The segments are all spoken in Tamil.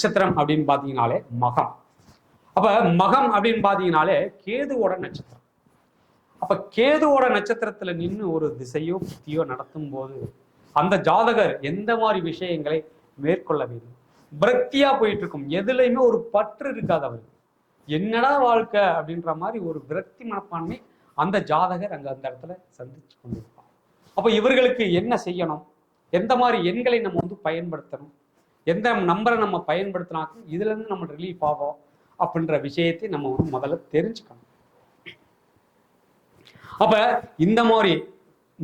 நட்சத்திரம் அப்படின்னு பார்த்தீங்கனாலே மகம். அப்ப மகம் அப்படின்னு பார்த்தீங்கனாலே கேதுவோட நட்சத்திரம். அப்ப கேதுவோட நட்சத்திரத்துல நின்று ஒரு திசையோ புத்தியோ நடத்தும் போது அந்த ஜாதகர் எந்த மாதிரி விஷயங்களை மேற்கொள்ள வேண்டும்? விரக்தியா போயிட்டு இருக்கும் எதுலையுமே ஒரு பற்று இருக்காது அவர் என்னடா வாழ்க்கை அப்படின்ற மாதிரி ஒரு விரக்தி மனப்பான்மை அந்த ஜாதகர் அங்க அந்த இடத்துல சந்திச்சு கொண்டிருப்பார். அப்ப இவர்களுக்கு என்ன செய்யணும்? எந்த மாதிரி எண்களை நம்ம வந்து பயன்படுத்தணும்? எந்த நம்பரை நம்ம பயன்படுத்தினாக்கும் இதுல இருந்து நம்ம ரிலீஃப் ஆகும் அப்படின்ற விஷயத்தை நம்ம வந்து முதல்ல தெரிஞ்சுக்கணும். அப்ப இந்த மாதிரி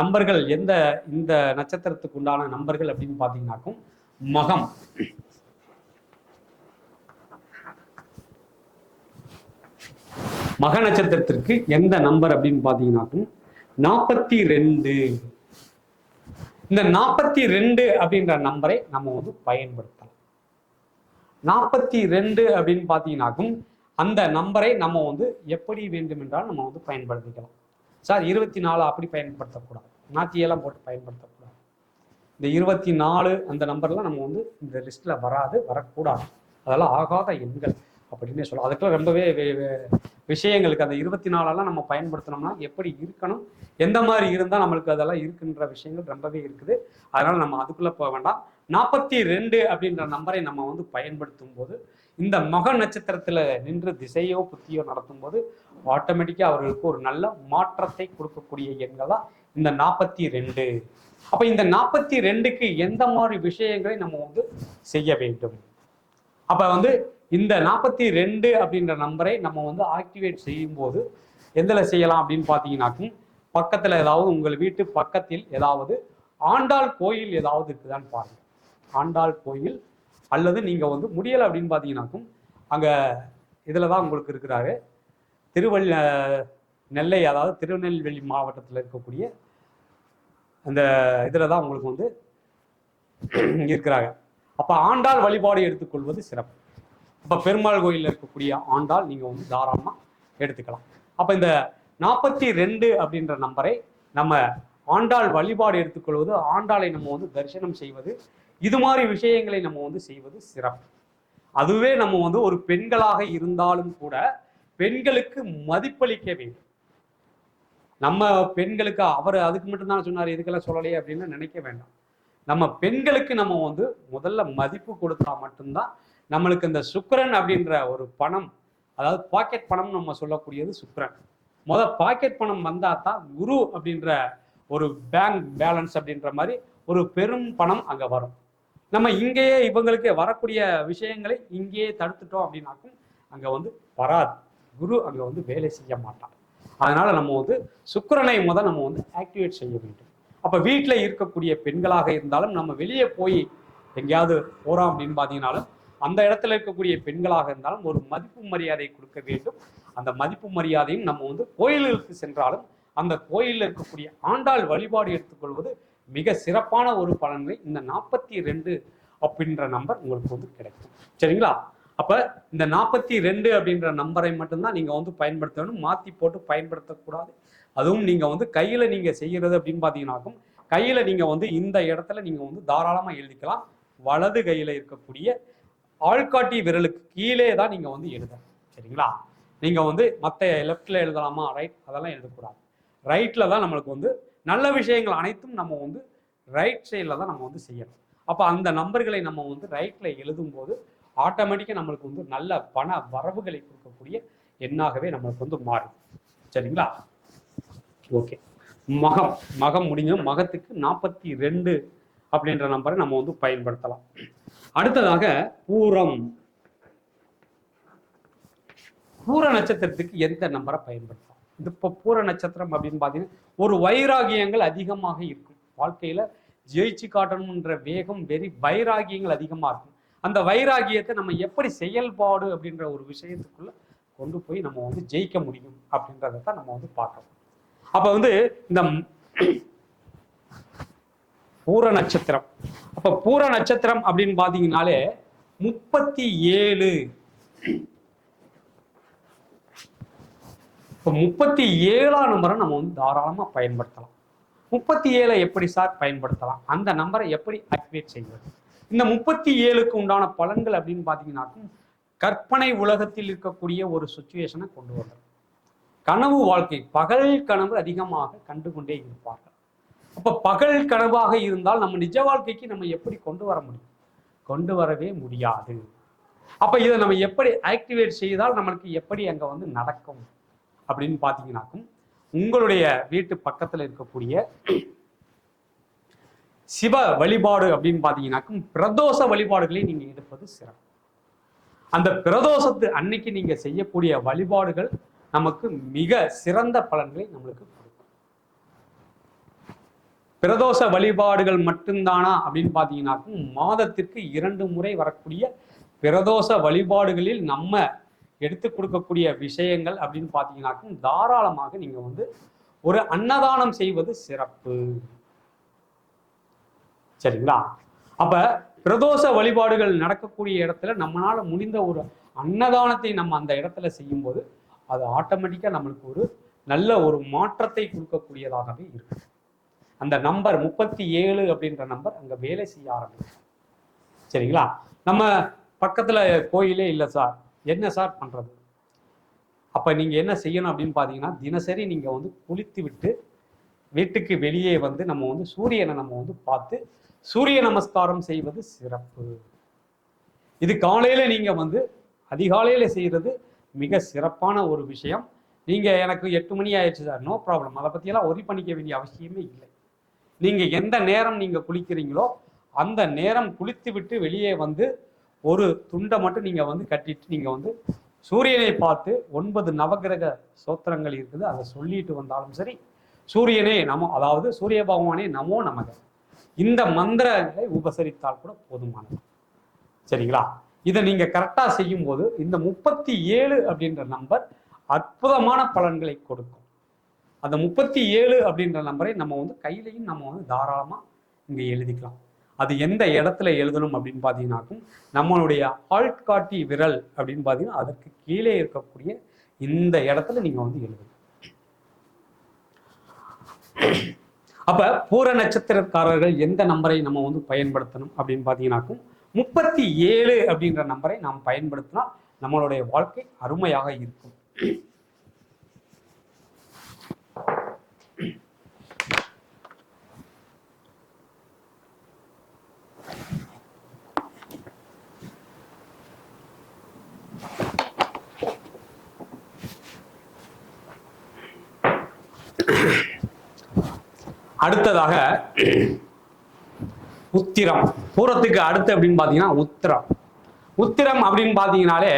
நம்பர்கள் எந்த இந்த நட்சத்திரத்துக்கு உண்டான நம்பர்கள் அப்படின்னு பார்த்தீங்கன்னாக்கும் மகம். மக நட்சத்திரத்திற்கு எந்த நம்பர் அப்படின்னு பார்த்தீங்கன்னாக்கும் நாற்பத்தி ரெண்டு. இந்த நாற்பத்தி ரெண்டு அப்படின்ற நம்பரை நம்ம வந்து பயன்படுத்தலாம். நாற்பத்தி ரெண்டு அப்படின்னு பார்த்தீங்கன்னாக்கும் அந்த நம்பரை நம்ம வந்து எப்படி வேண்டுமென்றால் நம்ம வந்து பயன்படுத்திக்கலாம். சார் இருபத்தி நாலு அப்படி பயன்படுத்தக்கூடாது. நாத்தியெல்லாம் போட்டு பயன்படுத்தக்கூடாது. இந்த இருபத்தி நாலு அந்த நம்பர்லாம் நம்ம வந்து இந்த லிஸ்ட்ல வராது வரக்கூடாது. அதெல்லாம் ஆகாத எண்கள் அப்படின்னே சொல்லலாம் அதுக்கெல்லாம் ரொம்பவே வே- விஷயங்களுக்கு அந்த இருபத்தி நாலெல்லாம் நம்ம பயன்படுத்தினோம்னா எப்படி இருக்கணும்? எந்த மாதிரி இருந்தால் நம்மளுக்கு அதெல்லாம் இருக்குன்ற விஷயங்கள் ரொம்பவே இருக்குது. அதனால் நம்ம அதுக்குள்ளே போக வேண்டாம். நாற்பத்தி ரெண்டு அப்படின்ற நம்பரை நம்ம வந்து பயன்படுத்தும் போது இந்த மக நட்சத்திரத்தில் நின்று திசையோ புத்தியோ நடத்தும் போது ஆட்டோமேட்டிக்கா அவர்களுக்கு ஒரு நல்ல மாற்றத்தை கொடுக்கக்கூடிய எண்கள் தான் இந்த நாற்பத்தி ரெண்டு அப்போ இந்த நாற்பத்தி ரெண்டுக்கு எந்த மாதிரி விஷயங்களை நம்ம வந்து செய்ய வேண்டும்? அப்போ வந்து இந்த நாற்பத்தி ரெண்டு அப்படின்ற நம்பரை நம்ம வந்து ஆக்டிவேட் செய்யும் போது எதில் செய்யலாம் அப்படின்னு பார்த்தீங்கன்னாக்கும் பக்கத்தில் ஏதாவது உங்கள் வீட்டு பக்கத்தில் ஏதாவது ஆண்டாள் கோயில் ஏதாவது இருக்குதான்னு பாருங்கள் ஆண்டாள் கோயில் அல்லது நீங்கள் வந்து முடியலை அப்படின்னு பார்த்தீங்கன்னாக்கும் அங்கே இதில் தான் உங்களுக்கு இருக்கிறாரு. திருவள்ள நெல்லை அதாவது திருநெல்வேலி மாவட்டத்தில் இருக்கக்கூடிய அந்த இதில் தான் உங்களுக்கு வந்து இருக்கிறாங்க. அப்போ ஆண்டாள் வழிபாடு எடுத்துக்கொள்வது சிறப்பு. இப்போ பெருமாள் கோயிலில் இருக்கக்கூடிய ஆண்டாள் நீங்கள் வந்து தாராளமாக எடுத்துக்கலாம். அப்போ இந்த நாற்பத்தி ரெண்டு அப்படின்ற நம்பரை நம்ம ஆண்டாள் வழிபாடு எடுத்துக்கொள்வது ஆண்டாளை நம்ம வந்து தரிசனம் செய்வது இது மாதிரி விஷயங்களை நம்ம வந்து செய்வது சிறப்பு. அதுவே நம்ம வந்து ஒரு பெண்களாக இருந்தாலும் கூட பெண்களுக்கு மதிப்பளிக்க வேண்டும். நம்ம பெண்களுக்கு அவர் அதுக்கு மட்டும்தான் சொன்னார் இதுக்கெல்லாம் சொல்லலையே அப்படின்னு நினைக்க வேண்டாம். நம்ம பெண்களுக்கு நம்ம வந்து முதல்ல மதிப்பு கொடுத்தா மட்டும்தான் நம்மளுக்கு இந்த சுக்கரன் அப்படின்ற ஒரு பணம் அதாவது பாக்கெட் பணம் நம்ம சொல்லக்கூடியது சுக்கரன். முத பாக்கெட் பணம் வந்தால் தான் குரு அப்படின்ற ஒரு பேங்க் பேலன்ஸ் அப்படின்ற மாதிரி ஒரு பெரும் பணம் அங்கே வரும். நம்ம இங்கேயே இவங்களுக்கு வரக்கூடிய விஷயங்களை இங்கேயே தடுத்துட்டோம் அப்படின்னாக்கும் அங்கே வந்து வராது. குரு அங்கே வந்து வேலை செய்ய மாட்டான். அதனால நம்ம வந்து சுக்கரனை முத நம்ம வந்து ஆக்டிவேட் செய்ய வேண்டும். அப்போ வீட்டில் இருக்கக்கூடிய பெண்களாக இருந்தாலும் நம்ம வெளியே போய் எங்கேயாவது போகிறோம் அப்படின்னு பார்த்தீங்கன்னாலும் அந்த இடத்துல இருக்கக்கூடிய பெண்களாக இருந்தாலும் ஒரு மதிப்பு மரியாதை கொடுக்க வேண்டும். அந்த மதிப்பு மரியாதையும் நம்ம வந்து கோயில்களுக்கு சென்றாலும் அந்த கோயிலில் இருக்கக்கூடிய ஆண்டாள் வழிபாடு எடுத்துக்கொள்வது மிக சிறப்பான ஒரு பலன்களை இந்த நாற்பத்தி ரெண்டு அப்படின்ற நம்பர் உங்களுக்கு வந்து கிடைக்கும். சரிங்களா? அப்போ இந்த நாற்பத்தி ரெண்டு அப்படின்ற நம்பரை மட்டும்தான் நீங்கள் வந்து பயன்படுத்தணும். மாற்றி போட்டு பயன்படுத்தக்கூடாது. அதுவும் நீங்கள் வந்து கையில் நீங்கள் செய்கிறது அப்படின்னு பார்த்தீங்கன்னாக்கும் கையில் நீங்கள் வந்து இந்த இடத்துல நீங்கள் வந்து தாராளமாக எழுதிக்கலாம். வலது கையில் இருக்கக்கூடிய ஆள்காட்டி விரலுக்கு கீழே தான் நீங்க வந்து எழுதணும். சரிங்களா? நீங்க வந்து மற்ற லெஃப்ட்ல எழுதலாமா ரைட் அதெல்லாம் எழுதக்கூடாது. ரைட்ல தான் நம்மளுக்கு வந்து நல்ல விஷயங்கள் அனைத்தும் நம்ம வந்து ரைட் சைடில் தான் நம்ம வந்து செய்யணும். அப்போ அந்த நம்பர்களை நம்ம வந்து ரைட்டில் எழுதும் போது ஆட்டோமேட்டிக்காக நம்மளுக்கு வந்து நல்ல பண வரவுகளை கொடுக்கக்கூடிய எண்ணாகவே நம்மளுக்கு வந்து மாறும். சரிங்களா? ஓகே மகம் மகம் முடிஞ்ச மகத்துக்கு நாற்பத்தி ரெண்டு அப்படின்ற நம்பரை நம்ம வந்து பயன்படுத்தலாம். அடுத்ததாக பூரம். பூர நட்சத்திரத்துக்கு எந்த நம்பரை பயன்படுத்தலாம்? இது இப்போ பூர நட்சத்திரம் அப்படின்னு பார்த்தீங்கன்னா ஒரு வைராகியங்கள் அதிகமாக இருக்கும். வாழ்க்கையில ஜெயிச்சு காட்டணும்ன்ற வேகம் வெறி வைராகியங்கள் அதிகமாக இருக்கும். அந்த வைராகியத்தை நம்ம எப்படி செயல்பாடு அப்படின்ற ஒரு விஷயத்துக்குள்ள கொண்டு போய் நம்ம வந்து ஜெயிக்க முடியும் அப்படின்றத தான் நம்ம வந்து பார்க்கணும். அப்போ வந்து இந்த பூர நட்சத்திரம். அப்ப பூர நட்சத்திரம் அப்படின்னு பாத்தீங்கனாலே முப்பத்தி ஏழு இப்போ முப்பத்தி ஏழாம் நம்பரை நம்ம வந்து தாராளமா பயன்படுத்தலாம். முப்பத்தி ஏழை எப்படி சார் பயன்படுத்தலாம்? அந்த நம்பரை எப்படி ஆக்டிவேட் செய்வது? இந்த முப்பத்தி ஏழுக்கு உண்டான பலன்கள் அப்படின்னு பார்த்தீங்கன்னாக்கும் கற்பனை உலகத்தில் இருக்கக்கூடிய ஒரு சுச்சுவேஷனை கொண்டு வந்தது கனவு வாழ்க்கை பகல் கனவு அதிகமாக கண்டு கொண்டே இருப்பார்கள். அப்போ பகல் கனவாக இருந்தால் நம்ம நிஜ வாழ்க்கைக்கு நம்ம எப்படி கொண்டு வர முடியும்? கொண்டு வரவே முடியாது. அப்போ இதை நம்ம எப்படி ஆக்டிவேட் செய்தால் நம்மளுக்கு எப்படி அங்கே வந்து நடக்கும்? அப்படின்னு பார்த்தீங்கன்னாக்கும் உங்களுடைய வீட்டு பக்கத்தில் இருக்கக்கூடிய சிவ வழிபாடு அப்படின்னு பார்த்தீங்கன்னாக்கும் பிரதோஷ வழிபாடுகளை நீங்கள் எடுப்பது சிறப்பு. அந்த பிரதோஷத்து அன்னைக்கு நீங்கள் செய்யக்கூடிய வழிபாடுகள் நமக்கு மிக சிறந்த பலன்களை நம்மளுக்கு பிரதோஷ வழிபாடுகள் மட்டும்தானா அப்படின்னு பார்த்தீங்கன்னாக்கும் மாதத்திற்கு இரண்டு முறை வரக்கூடிய பிரதோஷ வழிபாடுகளில் நம்ம எடுத்து கொடுக்கக்கூடிய விஷயங்கள் அப்படின்னு பார்த்தீங்கன்னாக்கும் தாராளமாக நீங்க வந்து ஒரு அன்னதானம் செய்வது சிறப்பு. சரிங்களா? அப்ப பிரதோஷ வழிபாடுகள் நடக்கக்கூடிய இடத்துல நம்மளால முடிந்த ஒரு அன்னதானத்தை நம்ம அந்த இடத்துல செய்யும்போது அது ஆட்டோமேட்டிக்கா நம்மளுக்கு ஒரு நல்ல ஒரு மாற்றத்தை கொடுக்கக்கூடியதாகவே இருக்கும் அந்த நம்பர் முப்பத்தி ஏழு அப்படின்ற நம்பர் அங்கே வேலை செய்ய ஆரம்பிக்கும் சரிங்களா? நம்ம பக்கத்தில் கோயிலே இல்லை சார் என்ன சார் பண்ணுறது அப்போ நீங்கள் என்ன செய்யணும் அப்படின்னு பார்த்தீங்கன்னா தினசரி நீங்கள் வந்து குளித்து விட்டு வீட்டுக்கு வெளியே வந்து நம்ம வந்து சூரியனை நம்ம வந்து பார்த்து சூரிய நமஸ்காரம் செய்வது சிறப்பு. இது காலையில் நீங்கள் வந்து அதிகாலையில் செய்கிறது மிக சிறப்பான ஒரு விஷயம். நீங்கள் எனக்கு எட்டு மணி ஆயிடுச்சு சார் நோ ப்ராப்ளம் அதை பற்றியெல்லாம் ஒரி பண்ணிக்க வேண்டிய அவசியமே இல்லை. நீங்க எந்த நேரம் நீங்க குளிக்கிறீங்களோ அந்த நேரம் குளித்து விட்டு வெளியே வந்து ஒரு துண்டை மட்டும் நீங்க வந்து கட்டிட்டு நீங்க வந்து சூரியனை பார்த்து ஒன்பது நவகிரக சோத்திரங்கள் இருக்குது. அதை சொல்லிட்டு வந்தாலும் சரி சூரியனே நமோ அதாவது சூரிய பகவானே நமோ நமக. இந்த மந்திரங்களை உபசரித்தால் கூட போதுமானது. சரிங்களா? இதை நீங்க கரெக்டா செய்யும் போது இந்த முப்பத்தி ஏழு அப்படின்ற நம்பர் அற்புதமான பலன்களை கொடுக்கும். அந்த முப்பத்தி ஏழு அப்படின்ற நம்பரை நம்ம வந்து கையிலையும் நம்ம வந்து தாராளமாக இங்கே எழுதிக்கலாம். அது எந்த இடத்துல எழுதணும் அப்படின்னு பார்த்தீங்கன்னாக்கும் நம்மளுடைய ஆள்காட்டி விரல் அப்படின்னு பார்த்தீங்கன்னா அதற்கு கீழே இருக்கக்கூடிய இந்த இடத்துல நீங்கள் வந்து எழுதணும். அப்ப பூர நட்சத்திரக்காரர்கள் எந்த நம்பரை நம்ம வந்து பயன்படுத்தணும் அப்படின்னு பார்த்தீங்கன்னாக்கும் முப்பத்தி ஏழு அப்படின்ற நம்பரை நாம் பயன்படுத்தினால் நம்மளுடைய வாழ்க்கை அருமையாக இருக்கும். அடுத்ததாக உத்திரம். பூரத்துக்கு அடுத்து அப்படின்னு பார்த்தீங்கன்னா உத்திரம். உத்திரம் அப்படின்னு பார்த்தீங்கனாலே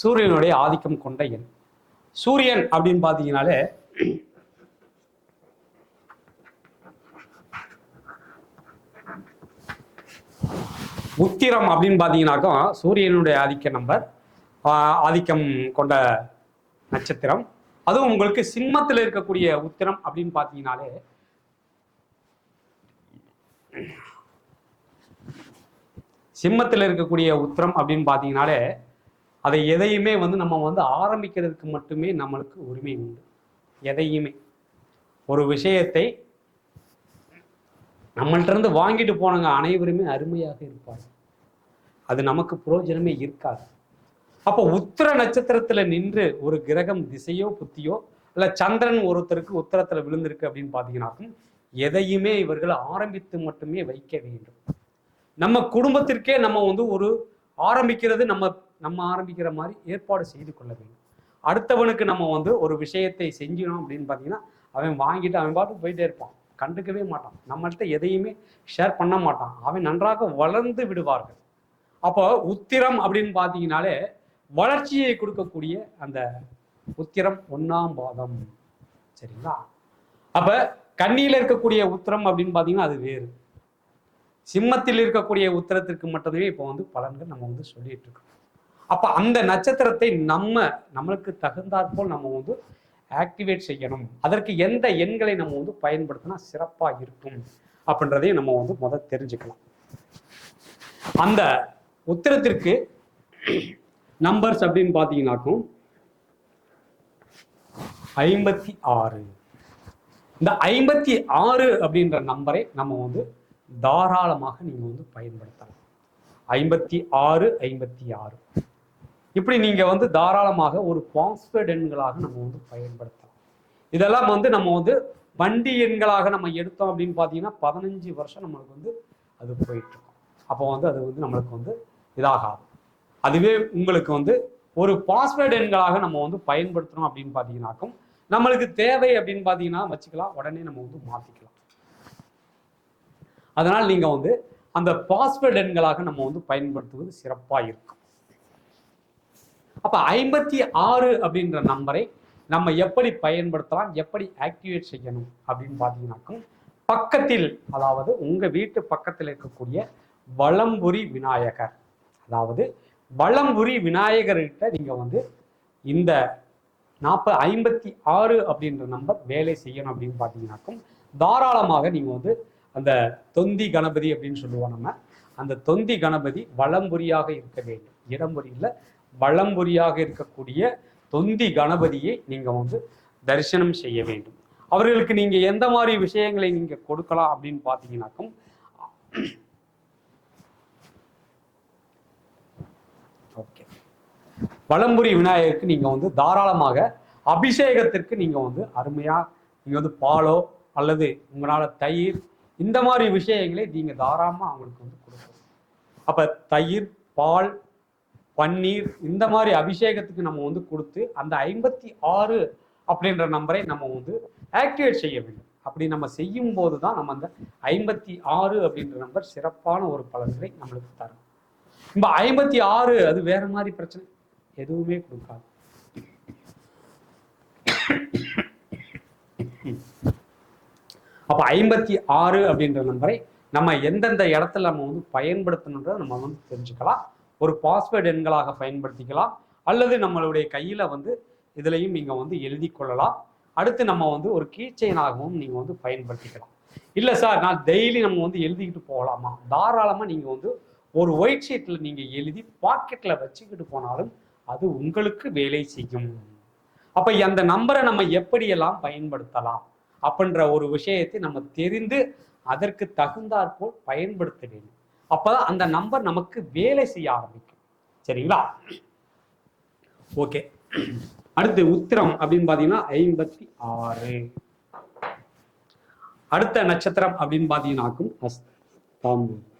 சூரியனுடைய ஆதிக்கம் கொண்ட எண். சூரியன் அப்படின்னு பார்த்தீங்கனாலே உத்திரம் அப்படின்னு பார்த்தீங்கன்னாக்கா சூரியனுடைய ஆதிக்க நம்பர் ஆஹ் ஆதிக்கம் கொண்ட நட்சத்திரம். அதுவும் உங்களுக்கு சிம்மத்தில் இருக்கக்கூடிய உத்திரம் அப்படின்னு பார்த்தீங்கனாலே சிம்மத்தில் இருக்கக்கூடிய உத்திரம் அப்படின்னு பார்த்தீங்கனாலே அதை எதையுமே வந்து நம்ம வந்து ஆரம்பிக்கிறதுக்கு மட்டுமே நம்மளுக்கு உரிமை உண்டு. எதையுமே. ஒரு விஷயத்தை நம்மள்ட்டேருந்து வாங்கிட்டு போனவங்க அனைவருமே அருமையாக இருப்பார்கள். அது நமக்கு புரோஜனமே இருக்காது. அப்போ உத்திர நட்சத்திரத்தில் நின்று ஒரு கிரகம் திசையோ புத்தியோ இல்லை சந்திரன் ஒருத்தருக்கு உத்தரத்தில் விழுந்திருக்கு அப்படின்னு பார்த்தீங்கன்னாக்கும் எதையுமே இவர்கள் ஆரம்பித்து மட்டுமே வைக்க வேண்டும். நம்ம குடும்பத்திற்கே நம்ம வந்து ஒரு ஆரம்பிக்கிறது நம்ம நம்ம ஆரம்பிக்கிற மாதிரி ஏற்பாடு செய்து கொள்ள வேண்டும். அடுத்தவனுக்கு நம்ம வந்து ஒரு விஷயத்தை செஞ்சிடும் அப்படின்னு பார்த்தீங்கன்னா அவன் வாங்கிட்டு அவன் பாட்டு போயிட்டே இருப்பான். கண்டுக்கவே மாட்டான். நம்மள்கிட்ட எதையுமே ஷேர் பண்ண மாட்டான். அவன் நன்றாக வளர்ந்து விடுவார்கள். அப்போ உத்திரம் அப்படின்னு பார்த்தீங்கனாலே வளர்ச்சியை கொடுக்கக்கூடிய அந்த உத்திரம் ஒன்றாம் பாதம். சரிங்களா? அப்ப கண்ணியில் இருக்கக்கூடிய உத்திரம் அப்படின்னு பார்த்தீங்கன்னா அது வேறு. சிம்மத்தில் இருக்கக்கூடிய உத்திரத்திற்கு மட்டுமே இப்போ வந்து பலன்கள் நம்ம வந்து சொல்லிட்டு இருக்கோம். அப்ப அந்த நட்சத்திரத்தை நம்ம நம்மளுக்கு தகுந்தாற்போல் நம்ம வந்து ஆக்டிவேட் செய்யணும். அதற்கு எந்த எண்களை நம்ம வந்து பயன்படுத்தினா சிறப்பா இருக்கும் அப்படின்றதையும் நம்ம வந்து முதல் தெரிஞ்சுக்கலாம். அந்த உத்திரத்திற்கு நம்பர்ஸ் அப்படின்னு பார்த்தீங்கன்னாக்கும் ஐம்பத்தி ஆறு. இந்த ஐம்பத்தி ஆறு அப்படின்ற நம்பரை நம்ம வந்து தாராளமாக நீங்க வந்து பயன்படுத்தலாம். ஐம்பத்தி ஆறு ஐம்பத்தி ஆறு. இப்படி நீங்கள் வந்து தாராளமாக ஒரு பாஸ்வேர்டு எண்களாக நம்ம வந்து பயன்படுத்தலாம். இதெல்லாம் வந்து நம்ம வந்து வண்டி எண்களாக நம்ம எடுத்தோம் அப்படின்னு பார்த்தீங்கன்னா பதினஞ்சு வருஷம் நம்மளுக்கு வந்து அது போயிட்டுருக்கும். அப்போ வந்து அது வந்து நம்மளுக்கு வந்து இதாகாது. அதுவே உங்களுக்கு வந்து ஒரு பாஸ்வேர்டு எண்களாக நம்ம வந்து பயன்படுத்துகிறோம் அப்படின்னு பார்த்தீங்கன்னாக்கும் நம்மளுக்கு தேவை அப்படின்னு பார்த்தீங்கன்னா வச்சுக்கலாம். உடனே நம்ம வந்து மாற்றிக்கலாம் அதனால் நீங்கள் வந்து அந்த பாஸ்வேர்டு எண்களாக நம்ம வந்து பயன்படுத்துவது சிறப்பாக இருக்கும். அப்போ ஐம்பத்தி ஆறு அப்படின்ற நம்பரை நம்ம எப்படி பயன்படுத்தலாம் எப்படி ஆக்டிவேட் செய்யணும் அப்படின்னு பார்த்தீங்கன்னாக்கும் பக்கத்தில் அதாவது உங்கள் வீட்டு பக்கத்தில் இருக்கக்கூடிய வளம்புரி விநாயகர். அதாவது வளம்புரி விநாயகர்கிட்ட நீங்கள் வந்து இந்த நாற்பது ஐம்பத்தி ஆறு அப்படின்ற நம்பர் வேலை செய்யணும் அப்படின்னு பார்த்தீங்கன்னாக்கும் தாராளமாக நீங்கள் வந்து அந்த தொந்தி கணபதி அப்படின்னு சொல்லுவோம் நம்ம. அந்த தொந்தி கணபதி வளம்புரியாக இருக்க வேண்டும். இடம்புரியில் வளம்புரியாக இருக்கக்கூடிய தொந்தி கணபதியை நீங்கள் வந்து தரிசனம் செய்ய வேண்டும். அவர்களுக்கு நீங்கள் எந்த மாதிரி விஷயங்களை நீங்கள் கொடுக்கலாம் அப்படின்னு பார்த்தீங்கன்னாக்கும் ஓகே. வலம்புரி விநாயகருக்கு நீங்கள் வந்து தாராளமாக அபிஷேகத்திற்கு நீங்கள் வந்து அருமையாக நீங்கள் வந்து பாலோ அல்லது உங்களால் தயிர் இந்த மாதிரி விஷயங்களை நீங்கள் தாராளமாக அவங்களுக்கு வந்து கொடுக்கணும் அப்போ தயிர் பால் பன்னீர் இந்த மாதிரி அபிஷேகத்துக்கு நம்ம வந்து கொடுத்து அந்த ஐம்பத்தி ஆறு அப்படின்ற நம்பரை நம்ம வந்து ஆக்டிவேட் செய்ய வேண்டும். அப்படி நம்ம செய்யும் போது தான் நம்ம அந்த ஐம்பத்தி ஆறு அப்படின்ற நம்பர் சிறப்பான ஒரு பலன்களை நம்மளுக்கு தரும். இந்த ஐம்பத்தி ஆறு அது வேற மாதிரி பிரச்சனை. எதுவுமே கொடுக்காது. அப்ப ஐம்பத்தி ஆறு அப்படின்ற நம்பரை நம்ம எந்தெந்த இடத்துல நம்ம வந்து பயன்படுத்தணுன்றதை நம்ம வந்து தெரிஞ்சுக்கலாம். ஒரு பாஸ்வேர்டு எண்களாக பயன்படுத்திக்கலாம். அல்லது நம்மளுடைய கையில் வந்து இதுலையும் நீங்கள் வந்து எழுதி கொள்ளலாம். அடுத்து நம்ம வந்து ஒரு கீச்செயினாகவும் நீங்கள் வந்து பயன்படுத்திக்கலாம். இல்லை சார் நான் டெய்லி நம்ம வந்து எழுதிக்கிட்டு போகலாமா? தாராளமாக நீங்கள் வந்து ஒரு ஒயிட் ஷீட்டில் நீங்கள் எழுதி பாக்கெட்டில் வச்சுக்கிட்டு போனாலும் அது உங்களுக்கு வேலை செய்யும். அப்போ அந்த நம்பரை நம்ம எப்படியெல்லாம் பயன்படுத்தலாம்? அப்படின்ற ஒரு விஷயத்தை நம்ம தெரிந்து அதற்கு தகுந்தாற்போல் பயன்படுத்த வேண்டும். அப்போதான் அந்த நம்பர் நமக்கு வேலை செய்ய ஆரம்பிக்கும். சரிங்களா? ஓகே. அடுத்து உத்திரம் அப்படின்னு பாத்தீங்கன்னா ஐம்பத்தி ஆறு. அடுத்த நட்சத்திரம் அப்படின்னு பார்த்தீங்கன்னாக்கும் அஸ்தம்.